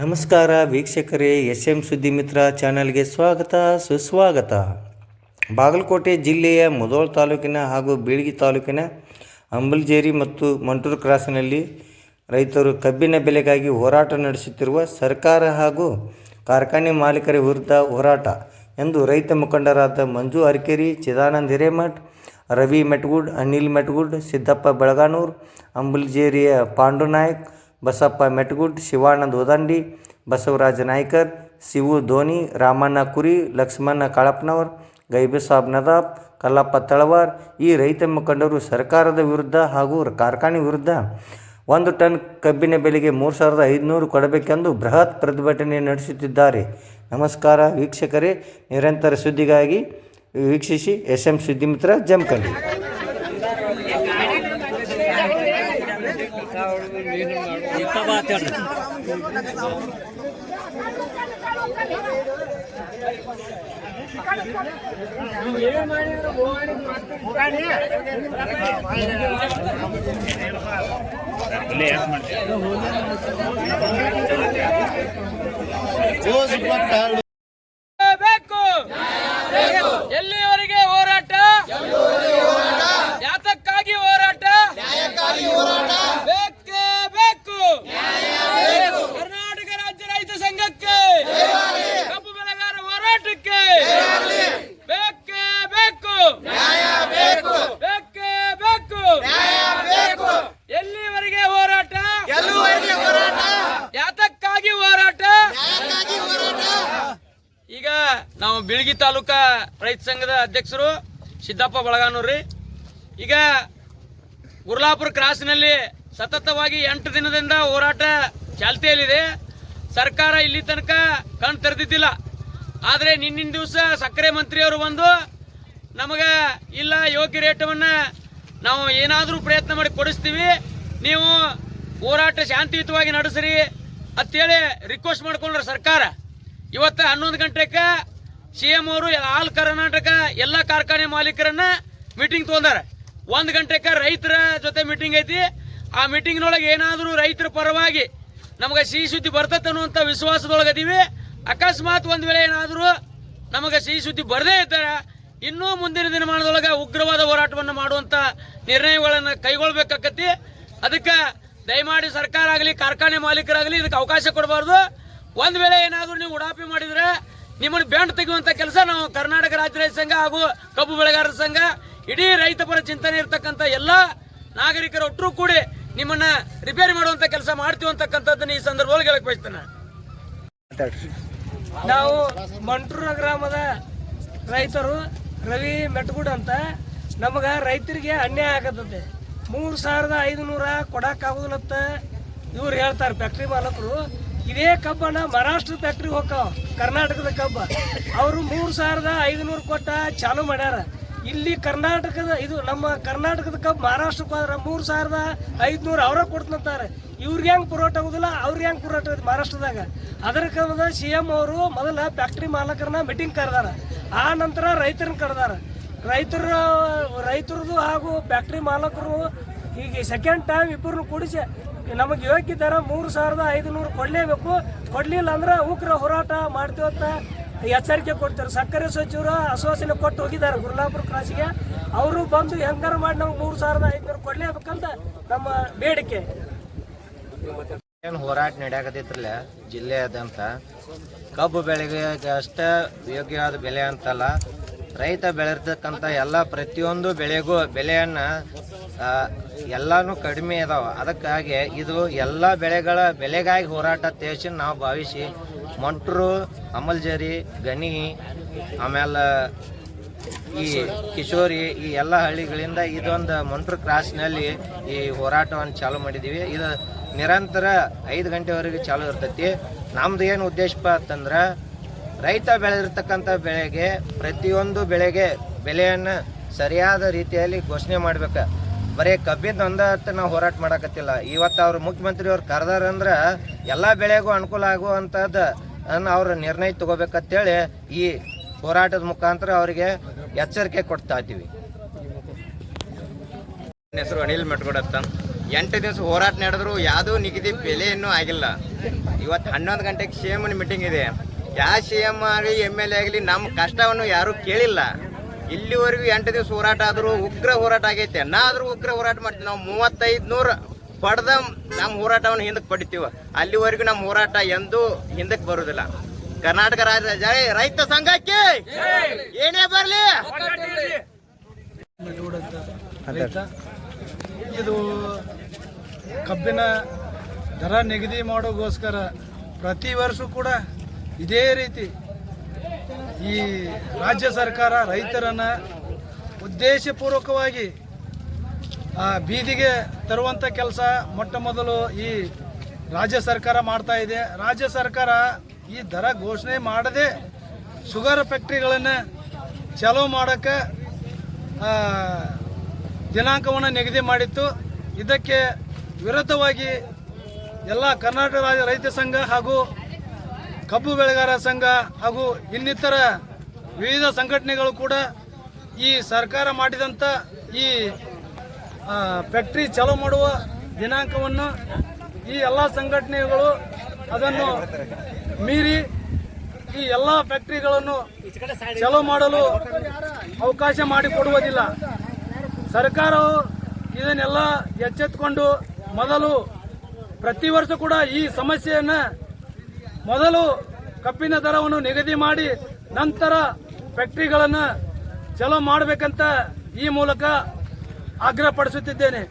ನಮಸ್ಕಾರ ವೀಕ್ಷಕರೇ S M ಸುದ್ದಿ ಮಿತ್ರ ಚಾನಲ್ಗೆ ಸ್ವಾಗತ, ಸುಸ್ವಾಗತ. ಬಾಗಲಕೋಟೆ ಜಿಲ್ಲೆಯ ಮುಧೋಳ ತಾಲೂಕಿನ ಹಾಗೂ ಬೀಳ್ಗಿ ತಾಲೂಕಿನ ಅಂಬಲ್ಜೇರಿ ಮತ್ತು ಮಂಟೂರು ಕ್ರಾಸ್ನಲ್ಲಿ ರೈತರು ಕಬ್ಬಿನ ಬೆಲೆಗಾಗಿ ಹೋರಾಟ ನಡೆಸುತ್ತಿರುವ ಸರ್ಕಾರ ಹಾಗೂ ಕಾರ್ಖಾನೆ ಮಾಲೀಕರ ವಿರುದ್ಧ ಹೋರಾಟ ಎಂದು ರೈತ ಮುಖಂಡರಾದ ಮಂಜು ಅರ್ಕೇರಿ, ಚಿದಾನಂದ ಹಿರೇಮಠ್, ರವಿ ಮೆಟ್ಗುಡ್, ಅನಿಲ್ ಮೆಟ್ಗುಡ್, ಸಿದ್ದಪ್ಪ ಬೆಳಗಾನೂರ್, ಅಂಬಲ್ಜೇರಿಯ ಪಾಂಡುನಾಯಕ್ ಬಸಪ್ಪ ಮೆಟ್ಗುಡ್, ಶಿವಾನಂದ ಉದಂಡಿ ಬಸವರಾಜ ನಾಯ್ಕರ್, ಶಿವು ಧೋನಿ, ರಾಮಣ್ಣ ಕುರಿ ಲಕ್ಷ್ಮಣ ಕಾಳಪ್ಪನವರ್ ಗೈಬಸಾಬ್ ನದಾಬ್, ಕಲ್ಲಪ್ಪ ತಳವಾರ್ ಈ ರೈತ ಮುಖಂಡರು ಸರ್ಕಾರದ ವಿರುದ್ಧ ಹಾಗೂ ಕಾರ್ಖಾನೆ ವಿರುದ್ಧ ಒಂದು ಟನ್ ಕಬ್ಬಿನ ಬೆಲೆಗೆ ಮೂರು ಸಾವಿರದ ಐದುನೂರು ಕೊಡಬೇಕೆಂದು ಬೃಹತ್ ಪ್ರತಿಭಟನೆ ನಡೆಸುತ್ತಿದ್ದಾರೆ. ನಮಸ್ಕಾರ ವೀಕ್ಷಕರೇ, ನಿರಂತರ ಸುದ್ದಿಗಾಗಿ ವೀಕ್ಷಿಸಿ ಎಸ್ ಎಂ ಸುದ್ದಿಮಿತ್ರ ಜಮಖಂಡಿ. ಬೇಕು. ಎಲ್ಲಿಯವರೆಗೆ ಹೋರಾಟ ಯಾತಕ್ಕಾಗಿ ಹೋರಾಟ ಬೇಕೇ ಬೇಕು ಕರ್ನಾಟಕ ರಾಜ್ಯ ರೈತ ಸಂಘಕ್ಕೆ ಕಬ್ಬು ಬೆಳೆಗಾರ ಹೋರಾಟಕ್ಕೆ ಬೇಕೇ ಬೇಕು. ಬೇಕೇ. ಬೇಕು ಎಲ್ಲಿವರೆಗೆ ಹೋರಾಟ? ಯಾತಕ್ಕಾಗಿ ಹೋರಾಟ? ಈಗ ನಾವು ಬಿಳಗಿ ತಾಲೂಕಾ ರೈತ ಸಂಘದ ಅಧ್ಯಕ್ಷರು ಸಿದ್ದಪ್ಪ ಬಳಗಾನೂರಿ ಈಗ ಗುರ್ಲಾಪುರ ಕ್ರಾಸ್ನಲ್ಲಿ ಸತತವಾಗಿ ಎಂಟು ದಿನದಿಂದ ಹೋರಾಟ ಚಾಲ್ತಿಯಲ್ಲಿದೆ. ಸರ್ಕಾರ ಇಲ್ಲಿ ತನಕ ಕಣ್ ತೆರೆದಿದ್ದಿಲ್ಲ. ಆದರೆ ನಿನ್ನಿನ ದಿವಸ ಸಕ್ಕರೆ ಮಂತ್ರಿಯವರು ಬಂದು ನಮಗೆ ಇಲ್ಲ, ಯೋಗ್ಯ ರೇಟವನ್ನು ನಾವು ಏನಾದರೂ ಪ್ರಯತ್ನ ಮಾಡಿ ಕೊಡಿಸ್ತೀವಿ. ನೀವು ಹೋರಾಟ ಶಾಂತಿಯುತವಾಗಿ ನಡೆಸ್ರಿ ಅಂತೇಳಿ ರಿಕ್ವೆಸ್ಟ್ ಮಾಡ್ಕೊಂಡ್ರೆ ಸರ್ಕಾರ. ಇವತ್ತು ಹನ್ನೊಂದು ಗಂಟೆಗೆ ಸಿ ಎಂ ಅವರು ಆಲ್ ಕರ್ನಾಟಕ ಎಲ್ಲ ಕಾರ್ಖಾನೆ ಮಾಲೀಕರನ್ನ ಮೀಟಿಂಗ್ ತೊಗೊಂಡಾರೆ. ಒಂದು ಗಂಟೆಗೆ ರೈತರ ಜೊತೆ ಮೀಟಿಂಗ್ ಐತಿ. ಆ ಮೀಟಿಂಗ್ನೊಳಗೆ ಏನಾದರೂ ರೈತರ ಪರವಾಗಿ ನಮಗೆ ಸಿಹಿ ಸುದ್ದಿ ಬರ್ತೈತೆ ಅನ್ನುವಂಥ ವಿಶ್ವಾಸದೊಳಗೆ ಅದೀವಿ ಅಕಸ್ಮಾತ್ ಒಂದು ವೇಳೆ ಏನಾದರೂ ನಮಗೆ ಸಿಹಿ ಸುದ್ದಿ ಬರದೇ ಇದ್ದರೆ ಇನ್ನೂ ಮುಂದಿನ ದಿನಮಾನದೊಳಗೆ ಉಗ್ರವಾದ ಹೋರಾಟವನ್ನು ಮಾಡುವಂಥ ನಿರ್ಣಯಗಳನ್ನು ಕೈಗೊಳ್ಬೇಕಾಕತಿ ಅದಕ್ಕೆ ದಯಮಾಡಿ ಸರ್ಕಾರ ಆಗಲಿ, ಕಾರ್ಖಾನೆ ಮಾಲೀಕರಾಗಲಿ ಇದಕ್ಕೆ ಅವಕಾಶ ಕೊಡಬಾರ್ದು. ಒಂದು ವೇಳೆ ಏನಾದರೂ ನೀವು ಉಡಾಪಿ ಮಾಡಿದ್ರೆ ನಿಮ್ಮನ್ನು ಬ್ಯಾಂಡ್ ತೆಗೆಯುವಂಥ ಕೆಲಸ ನಾವು ಕರ್ನಾಟಕ ರಾಜ್ಯ ರೈತ ಸಂಘ ಹಾಗೂ ಕಬ್ಬು ಬೆಳೆಗಾರರ ಸಂಘ, ಇಡೀ ರೈತಪರ ಚಿಂತನೆ ಇರತಕ್ಕಂಥ ಎಲ್ಲ ನಾಗರಿಕರ ಒಟ್ಟರು ಕೂಡಿ ನಿಮ್ಮನ್ನು ರಿಪೇರಿ ಮಾಡುವಂಥ ಕೆಲಸ ಮಾಡ್ತೀವಿ ಅಂತಕ್ಕಂಥದ್ದನ್ನ ಈ ಸಂದರ್ಭದಲ್ಲಿ ಹೇಳಕ್ ಬಯಸ್ತೇನೆ. ನಾವು ಮಂಟ್ರೂರ ಗ್ರಾಮದ ರೈತರು ರವಿ ಮೆಟ್ಗುಡ್ ಅಂತ. ನಮಗೆ ರೈತರಿಗೆ ಅನ್ಯಾಯ ಆಗತ್ತೆ ಮೂರು ಸಾವಿರದ ಐದುನೂರ ಕೊಡೋಕ್ಕಾಗೋದಿಲ್ಲತ್ತ ಇವ್ರು ಹೇಳ್ತಾರೆ ಫ್ಯಾಕ್ಟ್ರಿ ಮಾಲಕರು. ಇದೇ ಕಬ್ಬನ್ನ ಮಹಾರಾಷ್ಟ್ರ ಫ್ಯಾಕ್ಟ್ರಿ ಹೋಗ್ತಾವ, ಕರ್ನಾಟಕದ ಕಬ್ಬ. ಅವರು ಮೂರು ಸಾವಿರದ ಐದುನೂರು ಕೊಟ್ಟ ಚಾಲು ಮಾಡ್ಯಾರ. ಇಲ್ಲಿ ಕರ್ನಾಟಕದ, ಇದು ನಮ್ಮ ಕರ್ನಾಟಕದ ಕಬ್ಬು ಮಹಾರಾಷ್ಟ್ರಕ್ಕೆ ಹೋದ್ರೆ ಮೂರು ಸಾವಿರದ ಐದುನೂರು ಅವರ ಕೊಡ್ತಂತಾರೆ. ಇವ್ರಿಗೆ ಹೆಂಗೆ ಪುರೋಟ ಆಗೋದಿಲ್ಲ, ಅವ್ರಿಗೆ ಹೆಂಗೆ ಪುರೋಟ ಮಹಾರಾಷ್ಟ್ರದಾಗ. ಅದರ ಕ್ರಮದ ಸಿ ಎಂ ಅವರು ಮೊದಲ ಫ್ಯಾಕ್ಟ್ರಿ ಮಾಲಕರನ್ನ ಮೀಟಿಂಗ್ ಕರೆದಾರ. ಆ ನಂತರ ರೈತರನ್ನ ಕರೆದಾರ. ರೈತರ, ರೈತರದು ಹಾಗೂ ಫ್ಯಾಕ್ಟ್ರಿ ಮಾಲಕರು ಈಗ ಸೆಕೆಂಡ್ ಟೈಮ್ ಇಬ್ಬರನ್ನು ಕೂಡಿಸಿ ನಮಗೆ ಯೋಗ್ಯ ಮೂರು ಸಾವಿರದ ಐದುನೂರು ಕೊಡಲೇಬೇಕು. ಕೊಡಲಿಲ್ಲ ಅಂದ್ರೆ ಉಗ್ರ ಹೋರಾಟ ಮಾಡ್ತೀವಿ ಅಂತ ಎಚ್ಚರಿಕೆ ಕೊಡ್ತಾರೆ. ಸಕ್ಕರೆ ಸಚಿವರು ಆಶ್ವಾಸನೆ ಕೊಟ್ಟು ಹೋಗಿದ್ದಾರೆ ಗುರ್ಲಾಪುರ ಕ್ರಾಸಿಗೆ. ಅವರು ಬಂದು ಹೆಂಗಾರ ಮಾಡಿ ನಮ್ಗೆ ಮೂರು ಸಾವಿರದ ಐದುನೂರು ಕೊಡಲೇಬೇಕಂತ ನಮ್ಮ ಬೇಡಿಕೆ. ಏನು ಹೋರಾಟ ನಡೆಯಾಕತ್ತೈತ್ರಲ್ಲ ಜಿಲ್ಲೆಯಾದಂಥ ಕಬ್ಬು ಬೆಳೆಗೆ ಅಷ್ಟೇ ಯೋಗ್ಯವಾದ ಬೆಲೆ ಅಂತಲ್ಲ, ರೈತ ಬೆಳೆರ್ತಕ್ಕಂಥ ಎಲ್ಲ ಪ್ರತಿಯೊಂದು ಬೆಳೆಗೂ ಬೆಲೆಯನ್ನು ಎಲ್ಲನೂ ಕಡಿಮೆ ಇದಾವೆ ಅದಕ್ಕಾಗಿ ಇದು ಎಲ್ಲ ಬೆಳೆಗಳ ಬೆಲೆಗಾಗಿ ಹೋರಾಟ ತೇಸಿ ನಾವು ಭಾವಿಸಿ, ಮಂಟ್ರು, ಅಮಲ್ಜರಿ, ಗಣಿ, ಆಮೇಲೆ ಈ ಕಿಶೋರಿ, ಈ ಎಲ್ಲ ಹಳ್ಳಿಗಳಿಂದ ಇದೊಂದು ಮಂಟ್ರು ಕ್ರಾಸ್ನಲ್ಲಿ ಈ ಹೋರಾಟವನ್ನು ಚಾಲು ಮಾಡಿದ್ದೀವಿ. ಇದು ನಿರಂತರ ಐದು ಗಂಟೆವರೆಗೆ ಚಾಲು ಇರ್ತೈತಿ. ನಮ್ದು ಏನು ಉದ್ದೇಶಪ್ಪ ಅಂತಂದ್ರೆ, ರೈತ ಬೆಳೆದಿರ್ತಕ್ಕಂಥ ಬೆಳೆಗೆ, ಪ್ರತಿಯೊಂದು ಬೆಳೆಗೆ ಬೆಲೆಯನ್ನು ಸರಿಯಾದ ರೀತಿಯಲ್ಲಿ ಘೋಷಣೆ ಮಾಡ್ಬೇಕು. ಬರೀ ಕಬ್ಬಿನ ಒಂದತ್ತ ನಾವು ಹೋರಾಟ ಮಾಡಕತ್ತಿಲ್ಲ. ಇವತ್ತು ಅವರು ಮುಖ್ಯಮಂತ್ರಿ ಅವ್ರು ಕರೆದಾರ ಅಂದ್ರೆ, ಎಲ್ಲ ಬೆಳೆಗೂ ಅನುಕೂಲ ಆಗುವಂಥದ್ದು ಅವ್ರ ನಿರ್ಣಯ ತಗೋಬೇಕಂತೇಳಿ ಈ ಹೋರಾಟದ ಮುಖಾಂತರ ಅವರಿಗೆ ಎಚ್ಚರಿಕೆ ಕೊಡ್ತಾ ಇದ್ದೀವಿ. ನನ್ನ ಹೆಸರು ಅನಿಲ್ ಅಂತ ಎಂಟು ದಿವಸ ಹೋರಾಟ ನಡೆದ್ರು ಯಾವುದೂ ನಿಗದಿ ಬೆಲೆ ಇನ್ನೂ ಆಗಿಲ್ಲ. ಇವತ್ತು ಹನ್ನೊಂದು ಗಂಟೆಗೆ ಸಿ ಎಂ ಮೀಟಿಂಗ್ ಇದೆ. ಯಾವ ಸಿ ಎಂ ಆಗಲಿ ಎಂ ಎಲ್ ಎ ಆಗಲಿ, ನಮ್ಮ ಕಷ್ಟವನ್ನು ಯಾರೂ ಕೇಳಿಲ್ಲ. ಇಲ್ಲಿವರೆಗೂ ಎಂಟು ದಿವಸ ಹೋರಾಟ ಆದರೂ ಉಗ್ರ ಹೋರಾಟ ಆಗೈತೆ. ಆದರೂ ಉಗ್ರ ಹೋರಾಟ ಮಾಡ್ತೀವಿ. ನಾವು ಮೂವತ್ತೈದು ನೂರು ಪಡೆದ ನಮ್ಮ ಹೋರಾಟವನ್ನು ಹಿಂದಕ್ಕೆ ಪಡಿತೀವಿ. ಅಲ್ಲಿವರೆಗೂ ನಮ್ಮ ಹೋರಾಟ ಎಂದೂ ಹಿಂದಕ್ಕೆ ಬರುವುದಿಲ್ಲ. ಕರ್ನಾಟಕ ರಾಜ್ಯ ರೈತ ಸಂಘಕ್ಕೆ ಏನೇ ಬರಲಿ. ಇದು ಕಬ್ಬಿನ ದರ ನಿಗದಿ ಮಾಡೋಗೋಸ್ಕರ ಪ್ರತಿ ವರ್ಷ ಕೂಡ ಇದೇ ರೀತಿ ಈ ರಾಜ್ಯ ಸರ್ಕಾರ ರೈತರನ್ನ ಉದ್ದೇಶಪೂರ್ವಕವಾಗಿ ಆ, ಬೀದಿಗೆ ತರುವಂಥ ಕೆಲಸ ಮೊಟ್ಟ ಮೊದಲು ಈ ರಾಜ್ಯ ಸರ್ಕಾರ ಮಾಡ್ತಾ ಇದೆ. ರಾಜ್ಯ ಸರ್ಕಾರ ಈ ದರ ಘೋಷಣೆ ಮಾಡದೆ ಶುಗರ್ ಫ್ಯಾಕ್ಟ್ರಿಗಳನ್ನು ಚಾಲೂ ಮಾಡೋಕ್ಕೆ ದಿನಾಂಕವನ್ನು ನಿಗದಿ ಮಾಡಿತ್ತು. ಇದಕ್ಕೆ ವಿರುದ್ಧವಾಗಿ ಎಲ್ಲ ಕರ್ನಾಟಕ ರಾಜ್ಯ ರೈತ ಸಂಘ ಹಾಗೂ ಕಬ್ಬು ಬೆಳೆಗಾರ ಸಂಘ ಹಾಗೂ ಇನ್ನಿತರ ವಿವಿಧ ಸಂಘಟನೆಗಳು ಕೂಡ ಈ ಸರ್ಕಾರ ಮಾಡಿದಂಥ ಈ ಫ್ಯಾಕ್ಟ್ರಿ ಚಾಲೂ ಮಾಡುವ ದಿನಾಂಕವನ್ನು ಈ ಎಲ್ಲ ಸಂಘಟನೆಗಳು ಅದನ್ನು ಮೀರಿ ಈ ಎಲ್ಲ ಫ್ಯಾಕ್ಟ್ರಿಗಳನ್ನು ಚಲೋ ಮಾಡಲು ಅವಕಾಶ ಮಾಡಿಕೊಡುವುದಿಲ್ಲ. ಸರ್ಕಾರವು ಇದನ್ನೆಲ್ಲ ಎಚ್ಚೆತ್ತುಕೊಂಡು ಮೊದಲು ಪ್ರತಿ ವರ್ಷ ಕೂಡ ಈ ಸಮಸ್ಯೆಯನ್ನು ಮೊದಲು ಕಬ್ಬಿನ ದರವನ್ನು ನಿಗದಿ ಮಾಡಿ ನಂತರ ಫ್ಯಾಕ್ಟ್ರಿಗಳನ್ನು ಚಲೋ ಮಾಡಬೇಕಂತ ಈ ಮೂಲಕ ಆಗ್ರಹಪಡಿಸುತ್ತಿದ್ದೇನೆ.